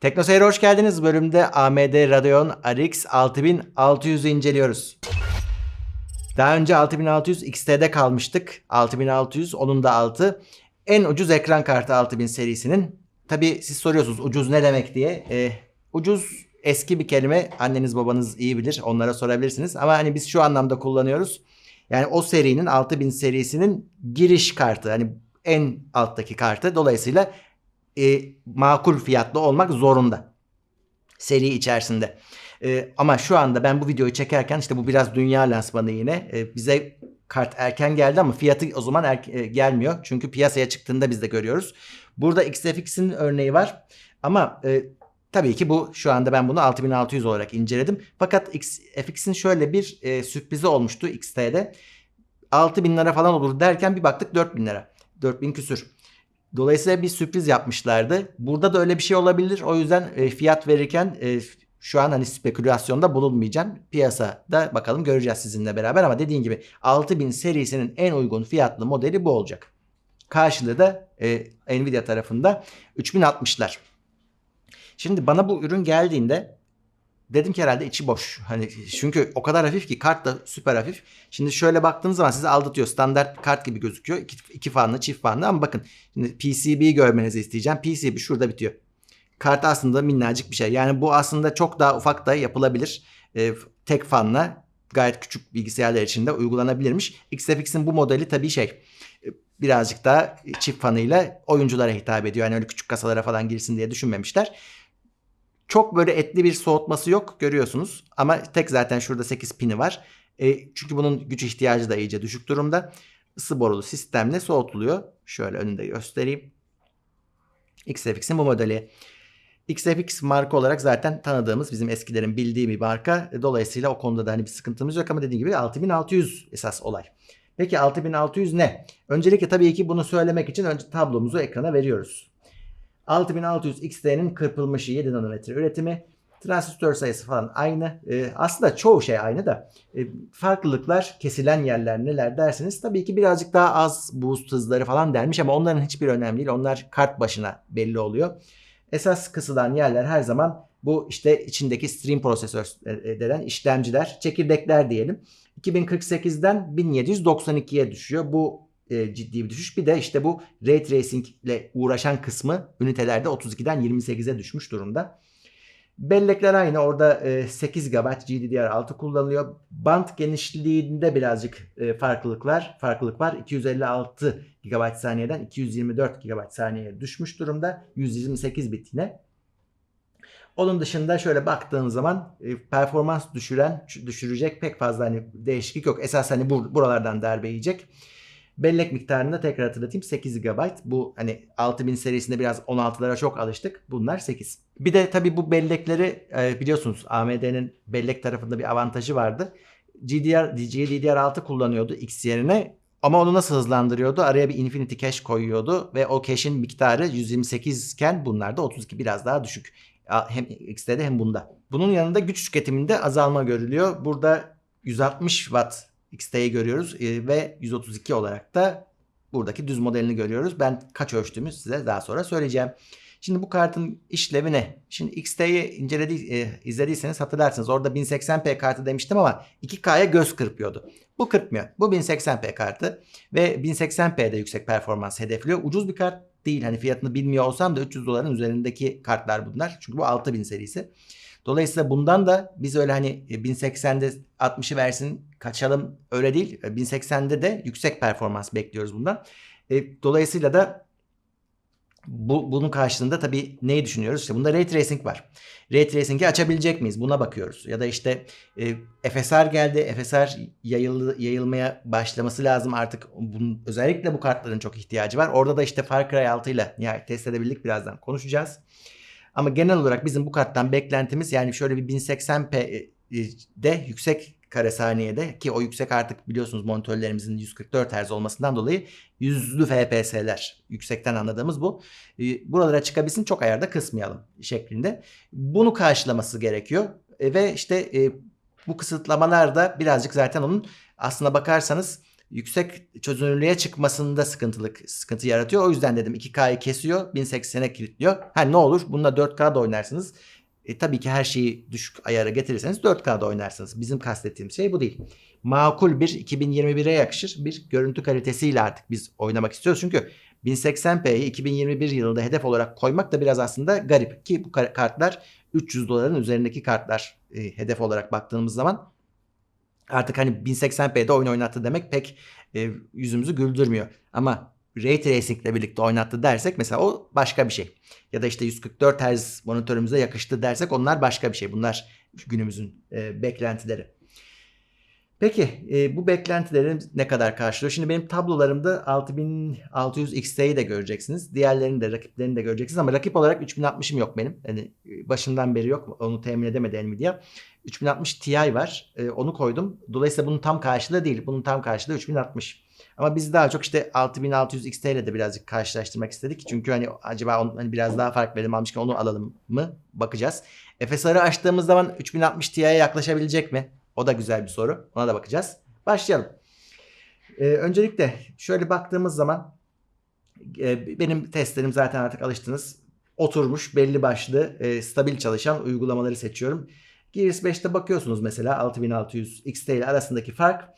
Teknoseyir'e hoş geldiniz. Bölümde AMD Radeon RX 6600'ü inceliyoruz. Daha önce 6600 XT'de kalmıştık. 6600 onun da altı. En ucuz ekran kartı 6000 serisinin. Tabi siz soruyorsunuz ucuz ne demek diye. Ee, ucuz eski bir kelime. Anneniz babanız iyi bilir. Onlara sorabilirsiniz. Ama hani biz şu anlamda kullanıyoruz. Yani o serinin 6000 serisinin giriş kartı. Hani en alttaki kartı. Dolayısıyla e, makul fiyatlı olmak zorunda. Seri içerisinde. E, ama şu anda ben bu videoyu çekerken işte bu biraz dünya lansmanı yine. E, bize kart erken geldi ama fiyatı o zaman er- e, gelmiyor. Çünkü piyasaya çıktığında biz de görüyoruz. Burada XFX'in örneği var. Ama e, tabii ki bu şu anda ben bunu 6600 olarak inceledim. Fakat XFX'in şöyle bir e, sürprizi olmuştu XT'de. 6000 lira falan olur derken bir baktık 4000 lira. 4000 küsür. Dolayısıyla bir sürpriz yapmışlardı. Burada da öyle bir şey olabilir. O yüzden e, fiyat verirken e, şu an hani spekülasyonda bulunmayacağım. Piyasada bakalım göreceğiz sizinle beraber ama dediğim gibi 6000 serisinin en uygun fiyatlı modeli bu olacak. Karşılığı da e, Nvidia tarafında 3060'lar. Şimdi bana bu ürün geldiğinde dedim ki herhalde içi boş. Hani çünkü o kadar hafif ki kart da süper hafif. Şimdi şöyle baktığınız zaman sizi aldatıyor. Standart kart gibi gözüküyor. İki, iki fanlı, çift fanlı ama bakın şimdi PCB'yi görmenizi isteyeceğim. PCB şurada bitiyor. Kart aslında minnacık bir şey. Yani bu aslında çok daha ufak da yapılabilir. Ee, tek fanla gayet küçük bilgisayarlar içinde uygulanabilirmiş. XFX'in bu modeli tabii şey e, birazcık daha çift fanıyla oyunculara hitap ediyor. Yani öyle küçük kasalara falan girsin diye düşünmemişler. Çok böyle etli bir soğutması yok görüyorsunuz. Ama tek zaten şurada 8 pini var. E, çünkü bunun güç ihtiyacı da iyice düşük durumda. Isı borulu sistemle soğutuluyor. Şöyle önünde göstereyim. XFX'in bu modeli. XFX marka olarak zaten tanıdığımız bizim eskilerin bildiği bir marka. E, Dolayısıyla o konuda da hani bir sıkıntımız yok ama dediğim gibi 6600 esas olay. Peki 6600 ne? Öncelikle tabii ki bunu söylemek için önce tablomuzu ekrana veriyoruz. 6600 XT'nin kırpılmışı 7 nanometre üretimi. Transistör sayısı falan aynı. Ee, aslında çoğu şey aynı da e, farklılıklar kesilen yerler neler derseniz tabii ki birazcık daha az boost hızları falan dermiş ama onların hiçbir önemli değil. Onlar kart başına belli oluyor. Esas kısılan yerler her zaman bu işte içindeki stream prosesör e, denen işlemciler, çekirdekler diyelim. 2048'den 1792'ye düşüyor. Bu e, ciddi bir düşüş. Bir de işte bu ray tracing ile uğraşan kısmı ünitelerde 32'den 28'e düşmüş durumda. Bellekler aynı. Orada e, 8 GB GDDR6 kullanılıyor. Band genişliğinde birazcık e, farklılıklar, farklılık var. 256 GB saniyeden 224 GB saniyeye düşmüş durumda. 128 bit yine. Onun dışında şöyle baktığın zaman e, performans düşüren, düşürecek pek fazla hani değişiklik yok. Esas hani bur- buralardan darbe yiyecek. Bellek miktarını da tekrar hatırlatayım 8 GB. Bu hani 6000 serisinde biraz 16'lara çok alıştık. Bunlar 8. Bir de tabii bu bellekleri e, biliyorsunuz AMD'nin bellek tarafında bir avantajı vardı. GDR, GDDR6 kullanıyordu X yerine ama onu nasıl hızlandırıyordu? Araya bir Infinity Cache koyuyordu ve o cache'in miktarı 128 iken bunlarda 32 biraz daha düşük. Hem X'te de hem bunda. Bunun yanında güç tüketiminde azalma görülüyor. Burada 160 Watt XT'yi görüyoruz e, ve 132 olarak da buradaki düz modelini görüyoruz. Ben kaç ölçtüğümü size daha sonra söyleyeceğim. Şimdi bu kartın işlevi ne? Şimdi XT'yi inceledi, e, izlediyseniz hatırlarsınız. Orada 1080p kartı demiştim ama 2K'ya göz kırpıyordu. Bu kırpmıyor. Bu 1080p kartı ve 1080p'de yüksek performans hedefliyor. Ucuz bir kart değil. Hani fiyatını bilmiyor olsam da 300 doların üzerindeki kartlar bunlar. Çünkü bu 6000 serisi. Dolayısıyla bundan da biz öyle hani 1080'de 60'ı versin kaçalım öyle değil. 1080'de de yüksek performans bekliyoruz bundan. E, dolayısıyla da bu, bunun karşılığında tabii neyi düşünüyoruz? İşte bunda Ray Tracing var. Ray Tracing'i açabilecek miyiz? Buna bakıyoruz. Ya da işte e, FSR geldi. FSR yayıl, yayılmaya başlaması lazım artık. Bunun, özellikle bu kartların çok ihtiyacı var. Orada da işte Far Cry 6 ile yani test edebildik birazdan konuşacağız. Ama genel olarak bizim bu karttan beklentimiz yani şöyle bir 1080p'de yüksek kare saniyede ki o yüksek artık biliyorsunuz monitörlerimizin 144 Hz olmasından dolayı yüzlü FPS'ler yüksekten anladığımız bu. Buralara çıkabilsin çok ayarda kısmayalım şeklinde. Bunu karşılaması gerekiyor ve işte bu kısıtlamalar da birazcık zaten onun aslına bakarsanız yüksek çözünürlüğe çıkmasında sıkıntılık sıkıntı yaratıyor. O yüzden dedim 2K'yı kesiyor 1080'e kilitliyor. Ha ne olur bununla 4K'da oynarsınız. E, tabii ki her şeyi düşük ayara getirirseniz 4K'da oynarsınız. Bizim kastettiğimiz şey bu değil. Makul bir 2021'e yakışır bir görüntü kalitesiyle artık biz oynamak istiyoruz. Çünkü 1080p'yi 2021 yılında hedef olarak koymak da biraz aslında garip. Ki bu kartlar 300 doların üzerindeki kartlar e, hedef olarak baktığımız zaman artık hani 1080p'de oyun oynattı demek pek e, yüzümüzü güldürmüyor. Ama Ray Tracing ile birlikte oynattı dersek mesela o başka bir şey. Ya da işte 144 Hz monitörümüze yakıştı dersek onlar başka bir şey. Bunlar günümüzün e, beklentileri. Peki e, bu beklentilerin ne kadar karşılıyor? Şimdi benim tablolarımda 6600 XT'yi de göreceksiniz. Diğerlerini de rakiplerini de göreceksiniz ama rakip olarak 3060'ım yok benim. Yani başından beri yok. Onu temin edemedi Nvidia. 3060 Ti var. E, onu koydum. Dolayısıyla bunun tam karşılığı değil. Bunun tam karşılığı 3060. Ama biz daha çok işte 6600 XT ile de birazcık karşılaştırmak istedik. Çünkü hani acaba onu, hani biraz daha fark verim almışken onu alalım mı? Bakacağız. FSR'ı açtığımız zaman 3060 Ti'ye yaklaşabilecek mi? O da güzel bir soru. Ona da bakacağız. Başlayalım. Ee, öncelikle şöyle baktığımız zaman e, benim testlerim zaten artık alıştınız. Oturmuş belli başlı e, stabil çalışan uygulamaları seçiyorum. Gears 5'te bakıyorsunuz mesela 6600 XT ile arasındaki fark.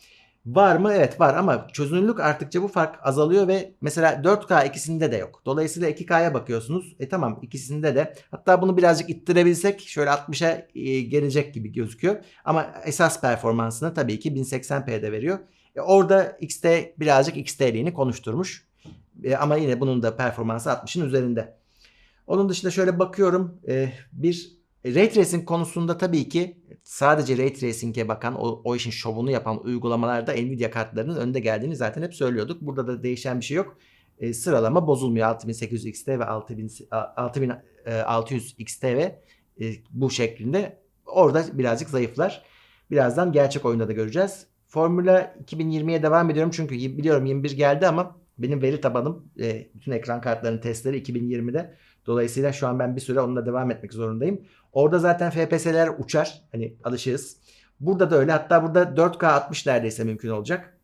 Var mı? Evet var ama çözünürlük arttıkça bu fark azalıyor ve mesela 4K ikisinde de yok. Dolayısıyla 2K'ya bakıyorsunuz. E tamam ikisinde de hatta bunu birazcık ittirebilsek şöyle 60'a e, gelecek gibi gözüküyor. Ama esas performansını tabii ki 1080p'de veriyor. E orada XT birazcık XT'liğini konuşturmuş. E, ama yine bunun da performansı 60'ın üzerinde. Onun dışında şöyle bakıyorum. E, bir Ray Tracing konusunda tabii ki sadece Ray Tracing'e bakan, o, o işin şovunu yapan uygulamalarda Nvidia kartlarının önde geldiğini zaten hep söylüyorduk. Burada da değişen bir şey yok. E, sıralama bozulmuyor. 6800 XT ve 6000, 6600 XT ve e, bu şeklinde. Orada birazcık zayıflar. Birazdan gerçek oyunda da göreceğiz. Formula 2020'ye devam ediyorum çünkü biliyorum 21 geldi ama benim veri tabanım e, bütün ekran kartlarının testleri 2020'de. Dolayısıyla şu an ben bir süre onunla devam etmek zorundayım. Orada zaten FPS'ler uçar. Hani alışırız. Burada da öyle. Hatta burada 4K 60 neredeyse mümkün olacak.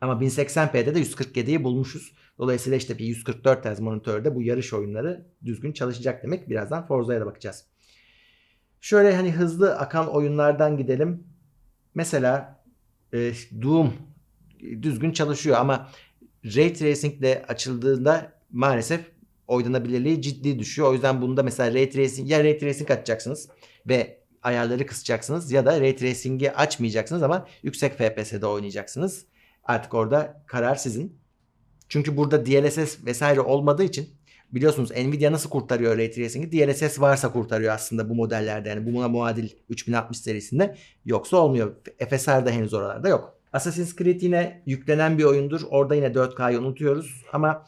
Ama 1080p'de de 147'yi bulmuşuz. Dolayısıyla işte bir 144 Hz monitörde bu yarış oyunları düzgün çalışacak demek. Birazdan Forza'ya da bakacağız. Şöyle hani hızlı akan oyunlardan gidelim. Mesela e, Doom düzgün çalışıyor ama Ray Tracing ile açıldığında maalesef oynanabilirliği ciddi düşüyor. O yüzden bunda mesela Ray Tracing ya Ray Tracing açacaksınız ve ayarları kısacaksınız ya da Ray Tracing'i açmayacaksınız ama yüksek FPS'de oynayacaksınız. Artık orada karar sizin. Çünkü burada DLSS vesaire olmadığı için biliyorsunuz Nvidia nasıl kurtarıyor Ray Tracing'i? DLSS varsa kurtarıyor aslında bu modellerde. Yani buna muadil 3060 serisinde. Yoksa olmuyor. FSR'da henüz oralarda yok. Assassin's Creed yine yüklenen bir oyundur. Orada yine 4K'yı unutuyoruz. Ama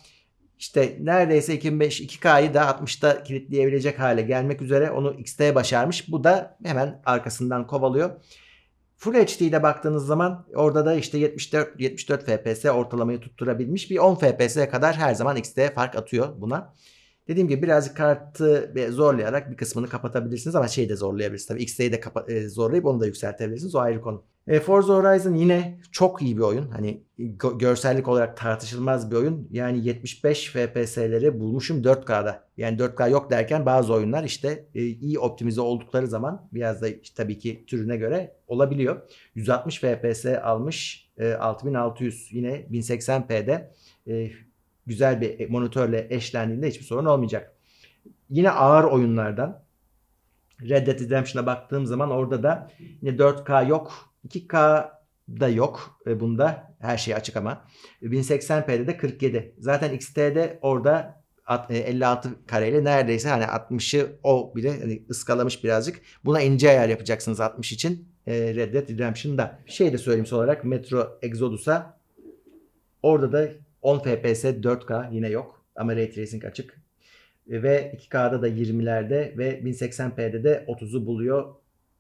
işte neredeyse 2005 2K'yı da 60'ta kilitleyebilecek hale gelmek üzere onu XT'ye başarmış. Bu da hemen arkasından kovalıyor. Full HD'de baktığınız zaman orada da işte 74 74 FPS ortalamayı tutturabilmiş. Bir 10 FPS'e kadar her zaman XT fark atıyor buna. Dediğim gibi birazcık kartı zorlayarak bir kısmını kapatabilirsiniz ama şeyi de zorlayabilirsiniz. Tabii XT'yi de e, zorlayıp onu da yükseltebilirsiniz. O ayrı konu. E, Forza Horizon yine çok iyi bir oyun. Hani görsellik olarak tartışılmaz bir oyun. Yani 75 FPS'leri bulmuşum 4K'da. Yani 4K yok derken bazı oyunlar işte e, iyi optimize oldukları zaman biraz da işte, tabii ki türüne göre olabiliyor. 160 FPS almış e, 6600 yine 1080p'de e, güzel bir monitörle eşlendiğinde hiçbir sorun olmayacak. Yine ağır oyunlardan Red Dead Redemption'a baktığım zaman orada da yine 4K yok 2K da yok e, bunda. Her şey açık ama. 1080p'de de 47. Zaten XT'de orada 56 e, kareyle neredeyse hani 60'ı o bile hani ıskalamış birazcık. Buna ince ayar yapacaksınız 60 için e, Red Dead Redemption'da. Şey de söyleyeyim son olarak Metro Exodus'a orada da 10 FPS 4K yine yok ama Ray Tracing açık. Ve 2K'da da 20'lerde ve 1080p'de de 30'u buluyor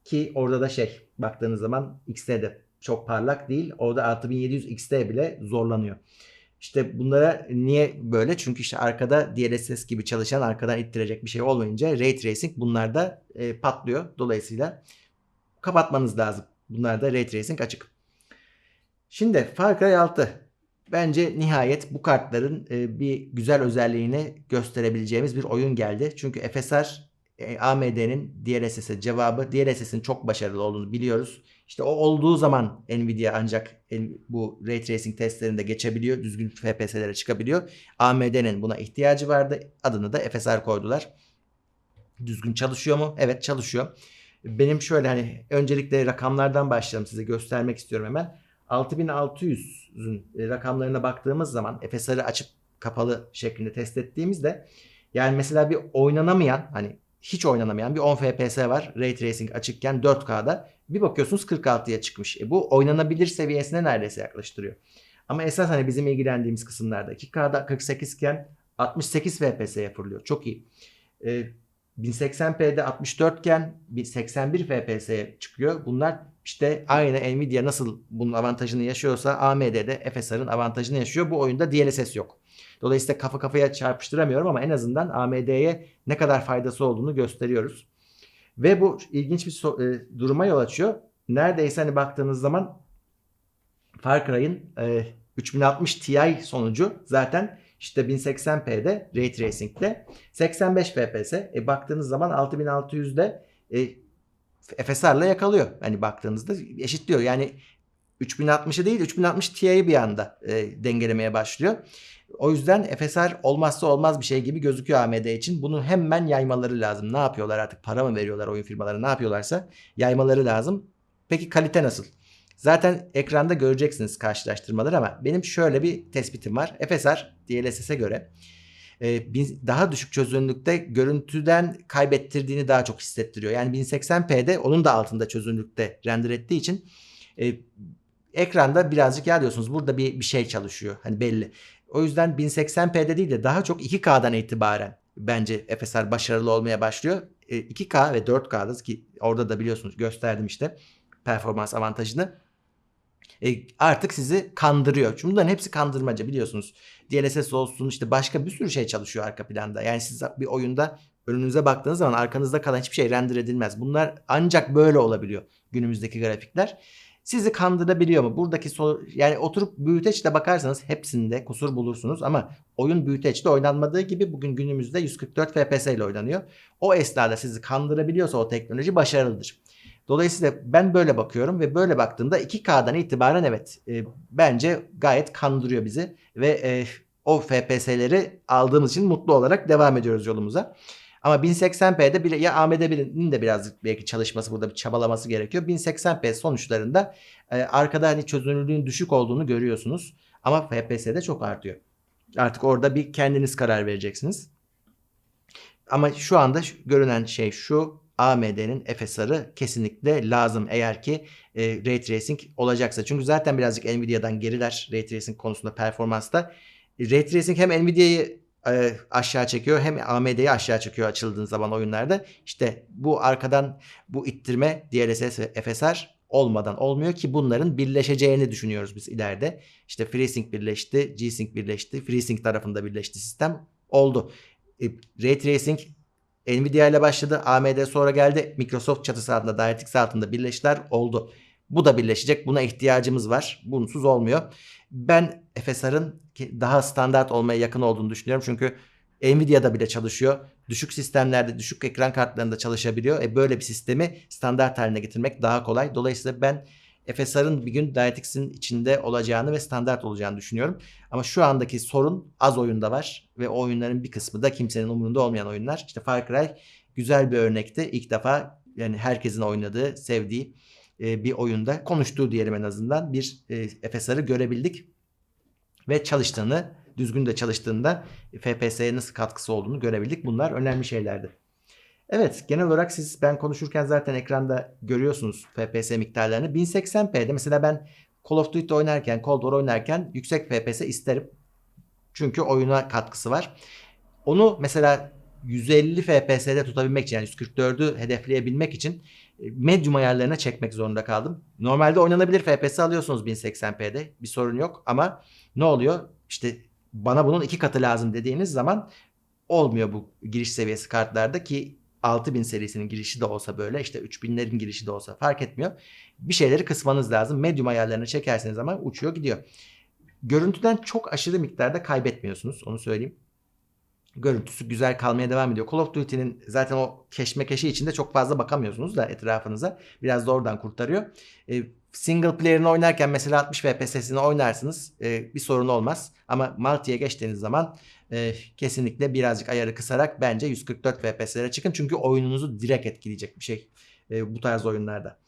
ki orada da şey baktığınız zaman XT de çok parlak değil. Orada 6700 XT bile zorlanıyor. İşte bunlara niye böyle? Çünkü işte arkada DLSS gibi çalışan arkadan ittirecek bir şey olmayınca Ray Tracing bunlarda e, patlıyor. Dolayısıyla kapatmanız lazım. Bunlarda Ray Tracing açık. Şimdi Far Cry 6. Bence nihayet bu kartların e, bir güzel özelliğini gösterebileceğimiz bir oyun geldi. Çünkü FSR e, AMD'nin DLSS'e cevabı. DLSS'in çok başarılı olduğunu biliyoruz. İşte o olduğu zaman Nvidia ancak bu Ray Tracing testlerinde geçebiliyor. Düzgün FPS'lere çıkabiliyor. AMD'nin buna ihtiyacı vardı. Adını da FSR koydular. Düzgün çalışıyor mu? Evet çalışıyor. Benim şöyle hani öncelikle rakamlardan başlayalım size göstermek istiyorum hemen. 6600'ün rakamlarına baktığımız zaman FSR'ı açıp kapalı şeklinde test ettiğimizde yani mesela bir oynanamayan hani hiç oynanamayan bir 10 FPS var. Ray Tracing açıkken 4K'da. Bir bakıyorsunuz 46'ya çıkmış. E bu oynanabilir seviyesine neredeyse yaklaştırıyor. Ama esas hani bizim ilgilendiğimiz kısımlarda 2K'da 48 iken 68 FPS'ye fırlıyor. Çok iyi. E, 1080p'de 64 iken 81 FPS'ye çıkıyor. Bunlar işte aynı Nvidia nasıl bunun avantajını yaşıyorsa AMD'de FSR'ın avantajını yaşıyor. Bu oyunda DLSS yok. Dolayısıyla kafa kafaya çarpıştıramıyorum ama en azından AMD'ye ne kadar faydası olduğunu gösteriyoruz. Ve bu ilginç bir so- e, duruma yol açıyor. Neredeyse hani baktığınız zaman Far Cry'ın e, 3060 Ti sonucu zaten işte 1080p'de Ray Tracing'de 85 FPS. E, baktığınız zaman 6600'de e, FSR'la yakalıyor. Hani baktığınızda eşitliyor. Yani 3060'ı değil 3060 Ti'yi bir anda e, dengelemeye başlıyor. O yüzden FSR olmazsa olmaz bir şey gibi gözüküyor AMD için. Bunu hemen yaymaları lazım. Ne yapıyorlar artık? Para mı veriyorlar oyun firmaları? Ne yapıyorlarsa yaymaları lazım. Peki kalite nasıl? Zaten ekranda göreceksiniz karşılaştırmaları ama benim şöyle bir tespitim var. FSR DLSS'e göre e, daha düşük çözünürlükte görüntüden kaybettirdiğini daha çok hissettiriyor. Yani 1080p'de onun da altında çözünürlükte render ettiği için e, ekranda birazcık ya diyorsunuz burada bir, bir şey çalışıyor. Hani belli. O yüzden 1080p'de değil de daha çok 2K'dan itibaren bence FSR başarılı olmaya başlıyor. 2K e, ve 4K'da ki orada da biliyorsunuz gösterdim işte performans avantajını. E, artık sizi kandırıyor. Çünkü bunların hepsi kandırmaca biliyorsunuz. DLSS olsun işte başka bir sürü şey çalışıyor arka planda. Yani siz bir oyunda önünüze baktığınız zaman arkanızda kalan hiçbir şey render edilmez. Bunlar ancak böyle olabiliyor günümüzdeki grafikler sizi kandırabiliyor mu? Buradaki so yani oturup büyüteçle bakarsanız hepsinde kusur bulursunuz ama oyun büyüteçle oynanmadığı gibi bugün günümüzde 144 FPS ile oynanıyor. O esnada sizi kandırabiliyorsa o teknoloji başarılıdır. Dolayısıyla ben böyle bakıyorum ve böyle baktığımda 2K'dan itibaren evet e, bence gayet kandırıyor bizi ve e, o FPS'leri aldığımız için mutlu olarak devam ediyoruz yolumuza. Ama 1080p'de bile ya AMD'nin de birazcık belki çalışması burada bir çabalaması gerekiyor. 1080p sonuçlarında e, arkada hani çözünürlüğün düşük olduğunu görüyorsunuz. Ama FPS'de çok artıyor. Artık orada bir kendiniz karar vereceksiniz. Ama şu anda görünen şey şu. AMD'nin FSR'ı kesinlikle lazım eğer ki e, Ray Tracing olacaksa. Çünkü zaten birazcık Nvidia'dan geriler Ray Tracing konusunda performansta. Ray Tracing hem Nvidia'yı e, aşağı çekiyor hem AMD'yi aşağı çekiyor açıldığın zaman oyunlarda. İşte bu arkadan bu ittirme DLSS ve FSR olmadan olmuyor ki bunların birleşeceğini düşünüyoruz biz ileride. İşte FreeSync birleşti, G-Sync birleşti, FreeSync tarafında birleşti sistem oldu. E, Ray Tracing Nvidia ile başladı, AMD sonra geldi, Microsoft çatısı altında, DirectX altında birleştiler oldu. Bu da birleşecek. Buna ihtiyacımız var. Bunsuz olmuyor. Ben FSR'ın daha standart olmaya yakın olduğunu düşünüyorum. Çünkü Nvidia'da bile çalışıyor. Düşük sistemlerde, düşük ekran kartlarında çalışabiliyor. E böyle bir sistemi standart haline getirmek daha kolay. Dolayısıyla ben FSR'ın bir gün DirectX'in içinde olacağını ve standart olacağını düşünüyorum. Ama şu andaki sorun az oyunda var ve o oyunların bir kısmı da kimsenin umurunda olmayan oyunlar. İşte Far Cry güzel bir örnekti. İlk defa yani herkesin oynadığı, sevdiği e, bir oyunda konuştuğu diyelim en azından bir e, FSR'ı görebildik ve çalıştığını düzgün de çalıştığında FPS'ye nasıl katkısı olduğunu görebildik. Bunlar önemli şeylerdi. Evet genel olarak siz ben konuşurken zaten ekranda görüyorsunuz FPS miktarlarını. 1080p'de mesela ben Call of Duty oynarken, Cold War oynarken yüksek FPS isterim. Çünkü oyuna katkısı var. Onu mesela 150 FPS'de tutabilmek için yani 144'ü hedefleyebilmek için e, medium ayarlarına çekmek zorunda kaldım. Normalde oynanabilir FPS alıyorsunuz 1080p'de bir sorun yok ama ne oluyor? İşte bana bunun iki katı lazım dediğiniz zaman olmuyor bu giriş seviyesi kartlarda ki 6000 serisinin girişi de olsa böyle işte 3000'lerin girişi de olsa fark etmiyor. Bir şeyleri kısmanız lazım. Medium ayarlarını çekerseniz ama uçuyor gidiyor. Görüntüden çok aşırı miktarda kaybetmiyorsunuz onu söyleyeyim. Görüntüsü güzel kalmaya devam ediyor. Call of Duty'nin zaten o keşmekeşi içinde çok fazla bakamıyorsunuz da etrafınıza. Biraz da oradan kurtarıyor. E, single player'ını oynarken mesela 60 FPS'sini oynarsınız. E, bir sorun olmaz. Ama multi'ye geçtiğiniz zaman e, kesinlikle birazcık ayarı kısarak bence 144 FPS'lere çıkın. Çünkü oyununuzu direkt etkileyecek bir şey e, bu tarz oyunlarda.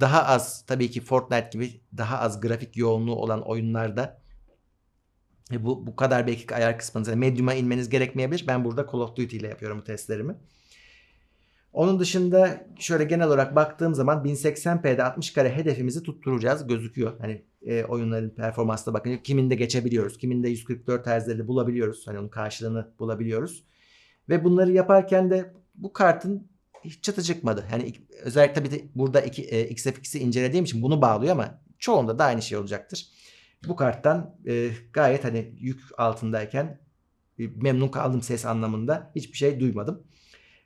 Daha az tabii ki Fortnite gibi daha az grafik yoğunluğu olan oyunlarda e, bu, bu kadar belki ayar kısmınız. Yani medium'a inmeniz gerekmeyebilir. Ben burada Call of Duty ile yapıyorum bu testlerimi. Onun dışında şöyle genel olarak baktığım zaman 1080p'de 60 kare hedefimizi tutturacağız gözüküyor. Hani e, oyunların performansına bakınca kiminde geçebiliyoruz. Kiminde 144 Hz'leri bulabiliyoruz. Hani onun karşılığını bulabiliyoruz. Ve bunları yaparken de bu kartın hiç çatı çıkmadı. Yani özellikle tabii de burada iki, e, XFX'i incelediğim için bunu bağlıyor ama çoğunda da aynı şey olacaktır. Bu karttan e, gayet hani yük altındayken e, memnun kaldım ses anlamında. Hiçbir şey duymadım.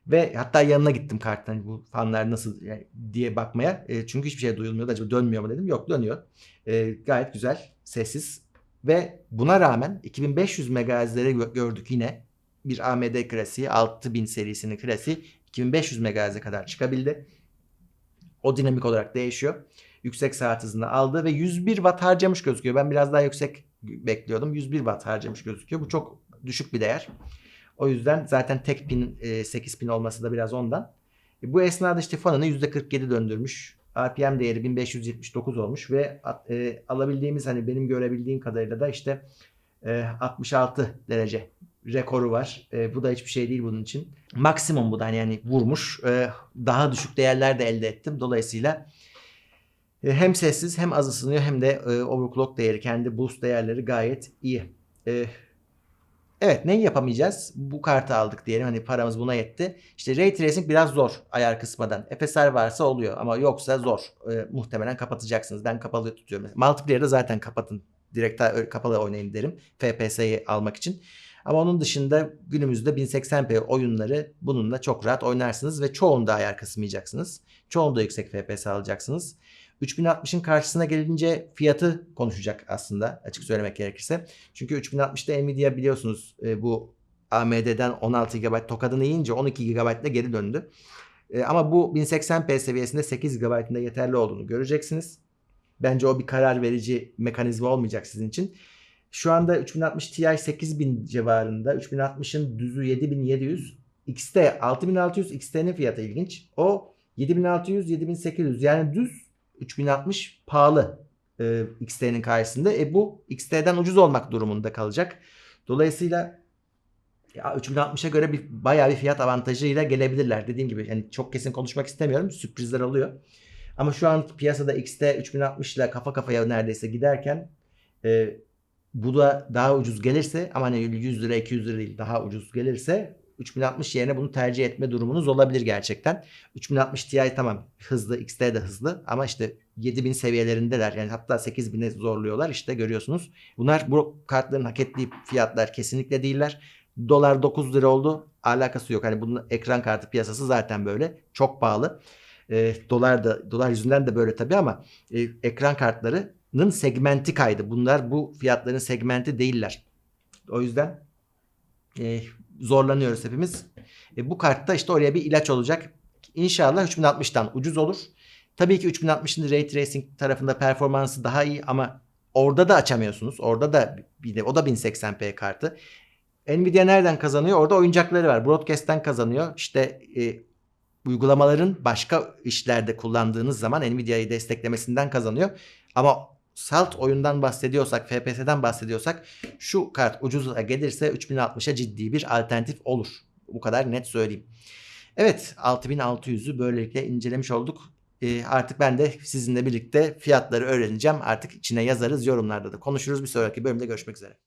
Ve hatta yanına gittim karttan hani bu fanlar nasıl yani, diye bakmaya. E, çünkü hiçbir şey duyulmuyordu. Acaba dönmüyor mu dedim. Yok dönüyor. E, gayet güzel, sessiz. Ve buna rağmen 2500 MHz'lere gördük yine. Bir AMD klasiği 6000 serisinin klasiği 2500 MHz'e kadar çıkabildi. O dinamik olarak değişiyor. Yüksek saat hızını aldı ve 101 watt harcamış gözüküyor. Ben biraz daha yüksek bekliyordum. 101 watt harcamış gözüküyor. Bu çok düşük bir değer. O yüzden zaten tek pin 8 pin olması da biraz ondan. E, bu esnada işte fanını %47 döndürmüş. RPM değeri 1579 olmuş ve e, alabildiğimiz hani benim görebildiğim kadarıyla da işte e, 66 derece rekoru var. E, bu da hiçbir şey değil bunun için. Maksimum bu da hani yani vurmuş. E, daha düşük değerler de elde ettim. Dolayısıyla e, hem sessiz hem az ısınıyor hem de e, overclock değeri kendi boost değerleri gayet iyi. E, evet neyi yapamayacağız? Bu kartı aldık diyelim hani paramız buna yetti. İşte Ray Tracing biraz zor ayar kısmadan. FSR varsa oluyor ama yoksa zor. E, muhtemelen kapatacaksınız. Ben kapalı tutuyorum. Multiplayer'da zaten kapatın. Direkt kapalı oynayın derim. FPS'yi almak için. Ama onun dışında günümüzde 1080p oyunları bununla çok rahat oynarsınız ve çoğunda ayar kısmayacaksınız. Çoğunda yüksek FPS alacaksınız. 3060'ın karşısına gelince fiyatı konuşacak aslında açık söylemek gerekirse. Çünkü 3060'da Nvidia biliyorsunuz e, bu AMD'den 16 GB tokadını yiyince 12 GB ile geri döndü. E, ama bu 1080p seviyesinde 8 GB'ın da yeterli olduğunu göreceksiniz. Bence o bir karar verici mekanizma olmayacak sizin için. Şu anda 3060 Ti 8000 civarında. 3060'ın düzü 7700. XT 6600 XT'nin fiyatı ilginç. O 7600 7800 yani düz 3060 pahalı e, XT'nin karşısında. E bu XT'den ucuz olmak durumunda kalacak. Dolayısıyla ya 3060'a göre bir bayağı bir fiyat avantajıyla gelebilirler. Dediğim gibi yani çok kesin konuşmak istemiyorum. Sürprizler oluyor. Ama şu an piyasada XT 3060 ile kafa kafaya neredeyse giderken e, bu da daha ucuz gelirse ama hani 100 lira 200 lira değil daha ucuz gelirse 3060 yerine bunu tercih etme durumunuz olabilir gerçekten. 3060 Ti tamam hızlı XT de hızlı ama işte 7000 seviyelerindeler. Yani hatta 8000'e zorluyorlar işte görüyorsunuz. Bunlar bu kartların hak ettiği fiyatlar kesinlikle değiller. Dolar 9 lira oldu. Alakası yok. Hani bunun ekran kartı piyasası zaten böyle. Çok pahalı. E, dolar da dolar yüzünden de böyle tabii ama e, ekran kartlarının segmenti kaydı. Bunlar bu fiyatların segmenti değiller. O yüzden e, zorlanıyoruz hepimiz. E, bu kartta işte oraya bir ilaç olacak. İnşallah 3060'tan ucuz olur. Tabii ki 3060'ın Ray Tracing tarafında performansı daha iyi ama orada da açamıyorsunuz. Orada da bir de o da 1080p kartı. Nvidia nereden kazanıyor? Orada oyuncakları var. Broadcast'ten kazanıyor. İşte e, uygulamaların başka işlerde kullandığınız zaman Nvidia'yı desteklemesinden kazanıyor. Ama salt oyundan bahsediyorsak, FPS'den bahsediyorsak şu kart ucuza gelirse 3060'a ciddi bir alternatif olur. Bu kadar net söyleyeyim. Evet 6600'ü böylelikle incelemiş olduk. Ee, artık ben de sizinle birlikte fiyatları öğreneceğim. Artık içine yazarız yorumlarda da konuşuruz. Bir sonraki bölümde görüşmek üzere.